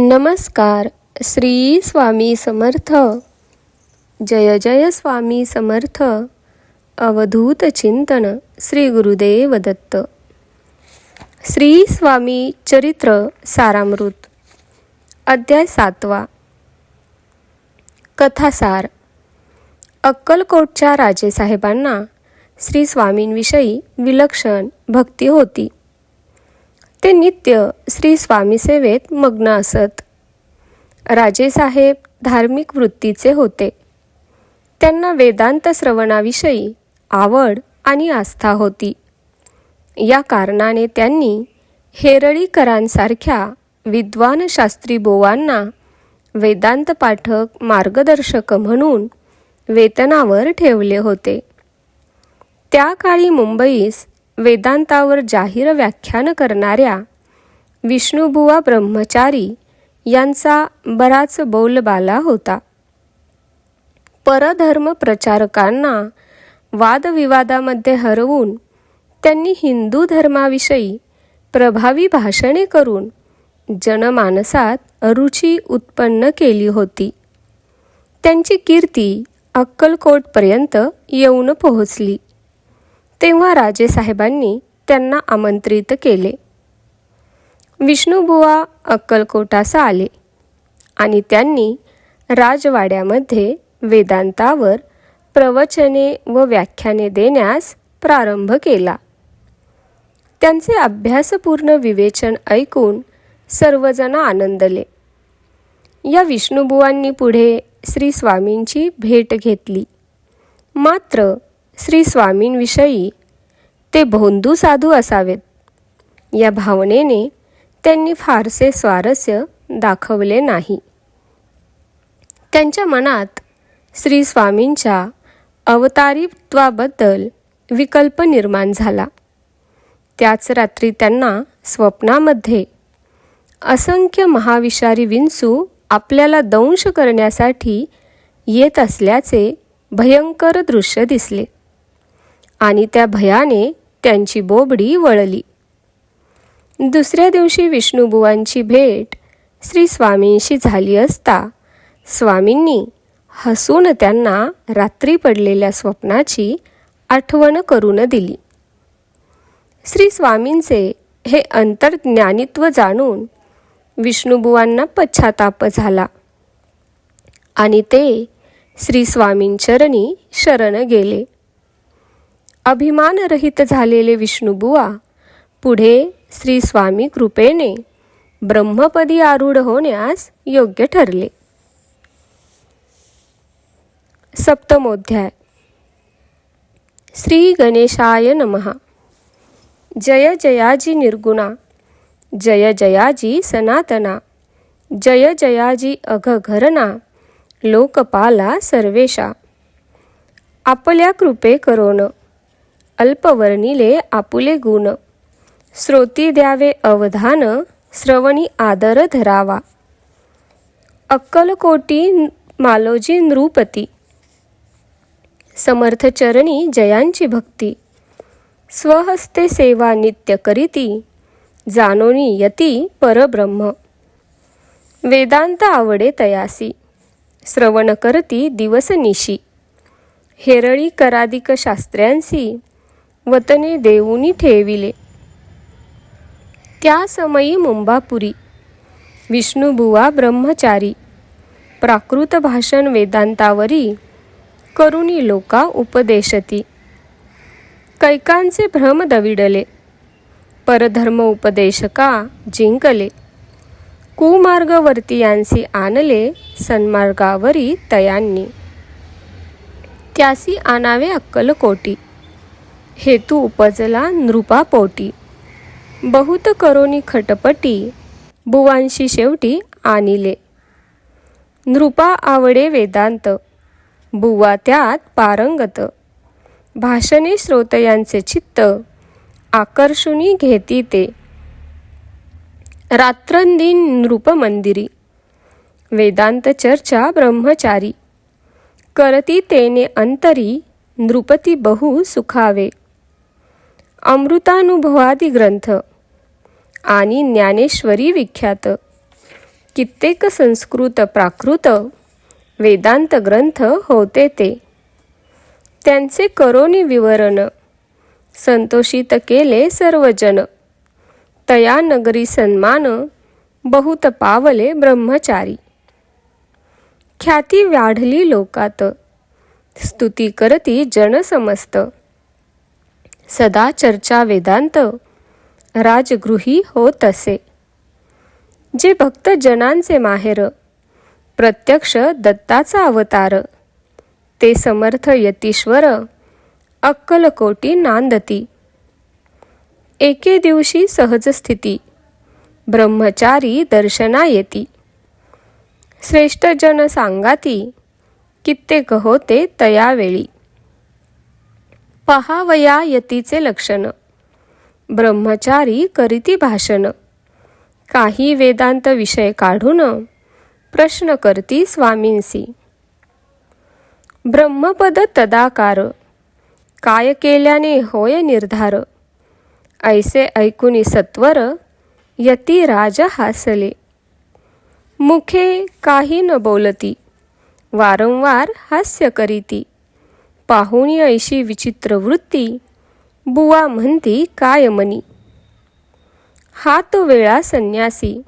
नमस्कार श्री स्वामी समर्थ. जय जय स्वामी समर्थ. अवधूत चिंतन श्री गुरुदेव दत्त. श्री स्वामी चरित्र सारामृत. अध्याय सातवा. कथासार. अक्कलकोटच्या राजेसाहेबांना श्री स्वामींविषयी विलक्षण भक्ती होती. ते नित्य श्री स्वामी सेवेत मग्न असत. राजेसाहेब धार्मिक वृत्तीचे होते. त्यांना वेदांत श्रवणाविषयी आवड आणि आस्था होती. या कारणाने त्यांनी हेरळीकरांसारख्या विद्वान शास्त्री बोवांना वेदांत पाठक मार्गदर्शक म्हणून वेतनावर ठेवले होते. त्या काळी मुंबईस वेदांतावर जाहीर व्याख्यान करणाऱ्या विष्णुबुवा ब्रह्मचारी यांचा बराच बोलबाला होता. परधर्म प्रचारकांना वादविवादामध्ये हरवून त्यांनी हिंदू धर्माविषयी प्रभावी भाषणे करून जनमानसात रुची उत्पन्न केली होती. त्यांची कीर्ती अक्कलकोटपर्यंत येऊन पोहोचली. तेव्हा राजेसाहेबांनी त्यांना आमंत्रित केले. विष्णुबुवा अक्कलकोटास आले आणि त्यांनी राजवाड्यामध्ये वेदांतावर प्रवचने व व्याख्याने देण्यास प्रारंभ केला. त्यांचे अभ्यासपूर्ण विवेचन ऐकून सर्वजण आनंदले. या विष्णुबुवांनी पुढे श्री स्वामींची भेट घेतली. मात्र श्री स्वामींविषयी ते भोंदू साधू असावेत. या भावनेने त्यांनी फारसे स्वारस्य दाखवले नाही. त्यांच्या मनात श्री स्वामींच्या अवतारित्वाबद्दल विकल्प निर्माण झाला. त्याच रात्री त्यांना स्वप्नामध्ये असंख्य महाविषारी विंचू आपल्याला दंश करण्यासाठी येत असल्याचे भयंकर दृश्य दिसले. आणि त्या भयाने त्यांची बोबडी वळली. दुसऱ्या दिवशी विष्णुबुवांची भेट श्री स्वामींशी झाली असता स्वामींनी हसून त्यांना रात्री पडलेल्या स्वप्नाची आठवण करून दिली. श्री स्वामींचे हे अंतर्ज्ञानित्व जाणून विष्णुबुवांना पश्चाताप झाला आणि ते श्री स्वामींचरणी शरण गेले. अभिमानरहित झालेले विष्णुबुवा पुढे श्री स्वामी कृपेने ब्रह्मपदी आरूढ होण्यास योग्य ठरले. सप्तमोध्याय. श्री गणेशाय नमहा जय जयाजी निर्गुणा. जय जयाजी सनातना. जय जयाजी अघघरणा लोकपाला सर्वेशा. आपल्या कृपे करोन अल्पवर्णिले आपुले गुण. श्रोती द्यावे अवधान श्रवणी आदर धरावा. अक्कलकोटी मालोजी नृपती. समर्थचरणी जयांची भक्ती. स्वहस्ते सेवा नित्य करीती जानोनी यती परब्रह्म. वेदांत आवडे तयासी. श्रवण करती दिवसनिशी हेरळी करादिक शास्त्र्यांसी. वतने देऊनी ठेविले. त्या समयी मुंबापुरी विष्णुबुवा ब्रह्मचारी प्राकृत भाषण वेदांतावरी करुणी लोका उपदेशती. कैकांचे भ्रम दविडले परधर्म उपदेशका जिंकले. कुमार्गवर्तीयांसी आणले सन्मार्गावरी तयांनी. त्यासी आणावे अक्कलकोटी. हेतू उपजला नृपापोटी बहुत करोनी खटपटी बुवांशी शेवटी आणिले. नृपा आवडे वेदांत बुवा त्यात पारंगत. भाषणे श्रोतयांचे चित्त आकर्षुनी घेती ते. रात्रंदिन नृपमंदिरी वेदांत चर्चा ब्रह्मचारी. करती तेने अंतरी नृपती बहु सुखावे. अमृतानुभवादी ग्रंथ आणि ज्ञानेश्वरी विख्यात. कित्येक संस्कृत प्राकृत वेदांत ग्रंथ होते ते. त्यांचे करोनी विवरण संतोषित केले सर्वजन तया नगरी सन्मान बहुत पावले ब्रह्मचारी. ख्याती वाढली लोकात. स्तुती करती जन समस्त सदा चर्चा वेदांत राजगृही होत असे जे भक्त जनांचे माहेर प्रत्यक्ष दत्ताचा अवतार ते समर्थ यतीश्वर अक्कलकोटी नांदती. एके दिवशी सहज स्थिती ब्रह्मचारी दर्शना येती श्रेष्ठ जन सांगाती कित्येक होते तयावेळी. पहावया यतीचे लक्षण. ब्रह्मचारी करीती भाषण. काही वेदांत विषय काढून प्रश्न करती स्वामींसी. ब्रह्मपद तदाकार. काय केल्याने होय निर्धार. ऐसे ऐकुनी सत्वर यती राज हासले. मुखे काही न बोलती. वारंवार हास्य करीती. पाहुणी ऐशी विचित्र वृत्ती. बुवा म्हणती काय मनी? तो वेळा संन्यासी.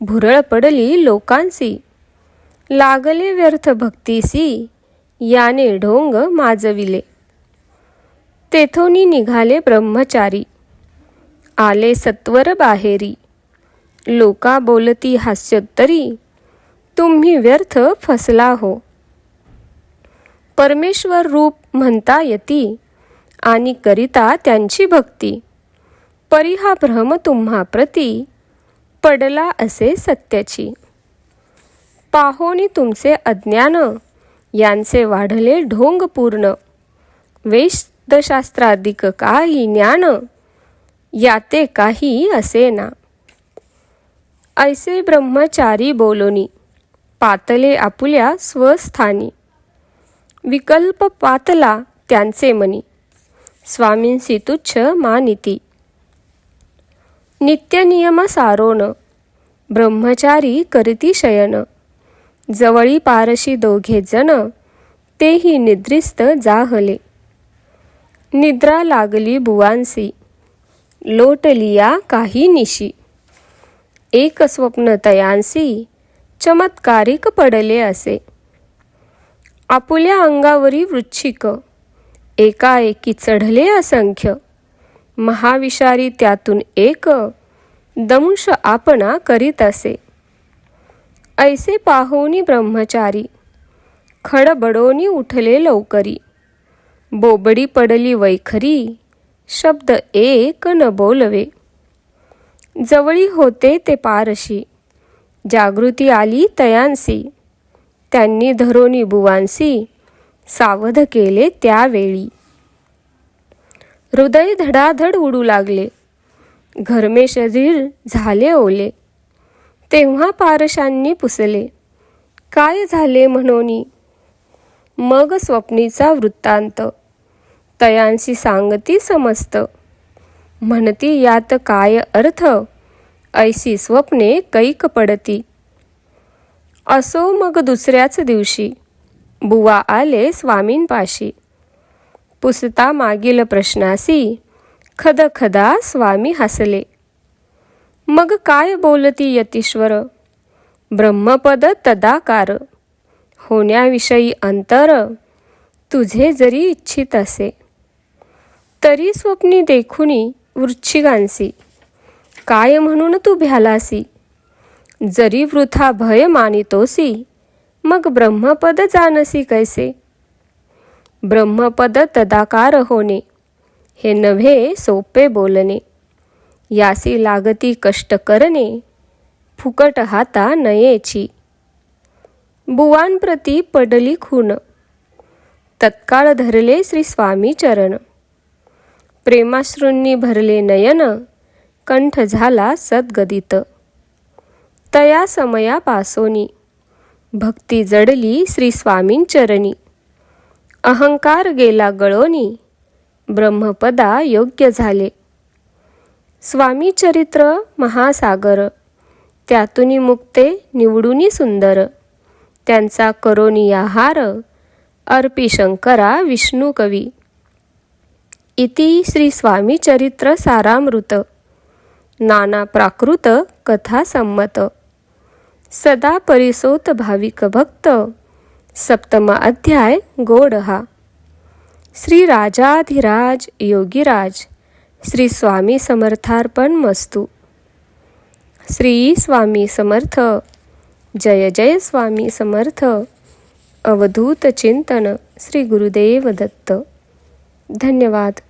भुरळ पडली लोकांसी. लागले व्यर्थ भक्तीसी. याने ढोंग माजविले. तेथोनी निघाले ब्रह्मचारी. आले सत्वर बाहेरी. लोका बोलती हास्योत्तरी तुम्ही व्यर्थ फसला हो. परमेश्वर रूप म्हणता येती आणि करिता त्यांची भक्ती. परी हा भ्रम तुम्हा प्रती पडला असे सत्याची. पाहोनी तुमचे अज्ञान यांचे वाढले ढोंग पूर्ण. वेशदशास्त्राधिक काही ज्ञान याते काही असे ना. ऐसे ब्रह्मचारी बोलोनी पातले आपुल्या स्वस्थानी. विकल्प पातला त्यांचे मनी. स्वामींसी तुच्छ मानिती. नित्यनियम सारोन ब्रह्मचारी करीती शयन. जवळी पारशी दोघे जण तेही निद्रिस्त जाहले. निद्रा लागली बुवांसी. लोटलिया काही निशी. एक स्वप्न तयांसी चमत्कारिक पडले असे. आपुल्या अंगावरी वृच्छिक. एकाएकी चढले असंख्य. महाविषारी त्यातून एक. दंश आपणा करीत असे. ऐसे पाहोनी ब्रह्मचारी. खडबडोनी उठले लवकरी. बोबडी पडली वैखरी. शब्द एक न बोलवे. जवळी होते ते पारशी. जागृती आली तयांसी. त्यांनी धरोनी बुवांसी सावध केले त्यावेळी. हृदय धडाधड उडू लागले. घरमे शरीर झाले ओले. तेव्हा पारशांनी पुसले. काय झाले म्हणोनी? मग स्वप्नीचा वृत्तांत. तयांशी सांगती समस्त. म्हणती यात काय अर्थ? ऐशी स्वप्ने कैक पडती. असो मग दुसऱ्याच दिवशी. बुवा आले स्वामींपाशी. पुसता मागील प्रश्नासी. खदखदा स्वामी हसले. मग काय बोलती यतीश्वर? ब्रह्मपद तदाकार. होण्याविषयी अंतर. तुझे जरी इच्छित असे. तरी स्वप्नी देखुनी वृच्छिकांसी काय म्हणून तू भ्यालासी? जरी वृथा भय मानितोसी मग ब्रह्मपद जानसी कैसे? ब्रह्मपद तदाकार होणे हे नव्हे सोपे बोलणे. यासी लागती कष्ट करणे फुकट हाता नयेची. बुवांप्रती पडली खून तत्काळ धरले श्री स्वामी चरण. प्रेमाश्रूंनी भरले नयन कंठ झाला सद्गदित. तया समयापासोनी. भक्ती जडली श्री स्वामींचरणी अहंकार गेला गळोनी ब्रह्मपदा योग्य झाले. स्वामी चरित्र महासागर त्यातून मुक्ते निवडूनी सुंदर. त्यांचा करोनी आहार अर्पी शंकरा विष्णू कवी. इति श्री स्वामी चरित्र सारामृत. नाना प्राकृत कथा संमत. सदा परिसोत भाविक भक्त. सप्तम अध्याय गोड हा श्री राजाधिराज योगीराज श्री स्वामी समर्थार्पण मस्तू. श्री स्वामी समर्थ जय जय स्वामी समर्थ अवधूत चिंतन श्री गुरुदेव दत्त. धन्यवाद.